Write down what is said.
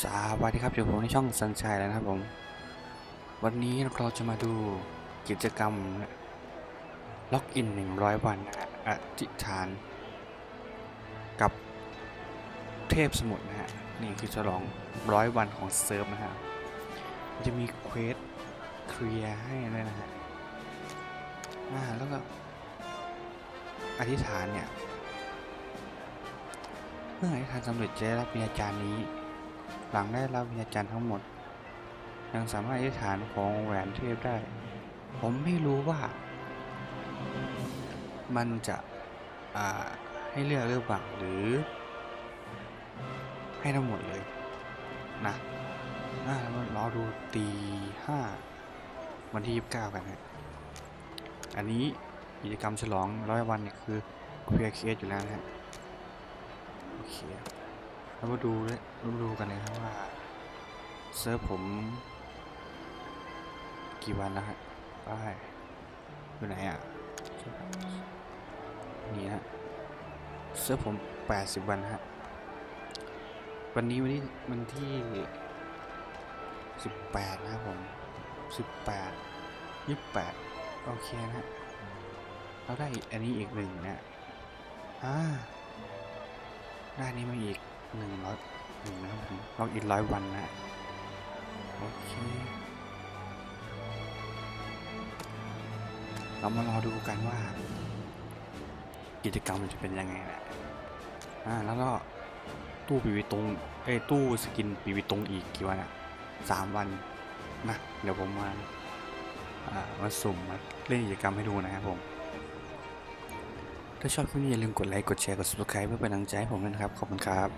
สวัสดีครับอยู่ผมในช่องสันชัยแล้วนะครับผม วันนี้เราจะมาดูกิจกรรมล็อกอิน 100 วันนะฮะอธิษฐาน กับเทพสมุทรนะฮะ นี่คือฉลองร้อยวันของเซิร์ฟนะฮะ จะมีเควสเคลียร์ให้ด้วยนะฮะอ่าแล้วก็อธิษฐานเนี่ยเมื่ออธิษฐานสำเร็จจะได้รับวิญญาจารย์นี้ หลังได้รับวิญญาจารทั้งหมด ยังสามารถอธิษฐานของแหวนเทพได้ ผมไม่รู้ว่า มันจะให้เลือกหรือเปล่าหรือ ให้ทั้งหมดเลยนะน่าแล้วมารอดูตีห้าวันที่ยี่สิบเก้ากันฮะอันนี้กิจกรรมฉลองร้อยวันเนี่ยคือเคลียร์เคสอยู่แล้วนะฮะโอเค เรามาดูเลยมาดูกันเลยครับว่าเซิร์ฟผม กี่วันแล้วฮะไปอยู่ไหนอะนี่ฮะเซิร์ฟผม 80 วันฮะวันนี้วันที่วันที่ 18 นะครับผม 18 28 โอเคนะฮะเราได้อันนี้อีกหนึ่งนะอ่าได้นี้มาอีก หนึ่งร้อยหนึ่งนะครับผมล็อกอินร้อยวันนะโอเค เรามารอดูกันว่า กิจกรรมมันจะเป็นยังไงนะอ่าแล้วก็ตู้ปีวิตรงเอ้ตู้สกินปีวิตรงอีกกี่วันอะสามวันนะเดี๋ยวผมมาอ่ามาสุ่มมาเล่นกิจกรรมให้ดูนะครับผม ถ้าชอบคลิปนี้อย่าลืมกดไลค์ กดแชร์ กด subscribe เพื่อเป็นกำลังใจให้ผมด้วยนะครับ ขอบคุณครับ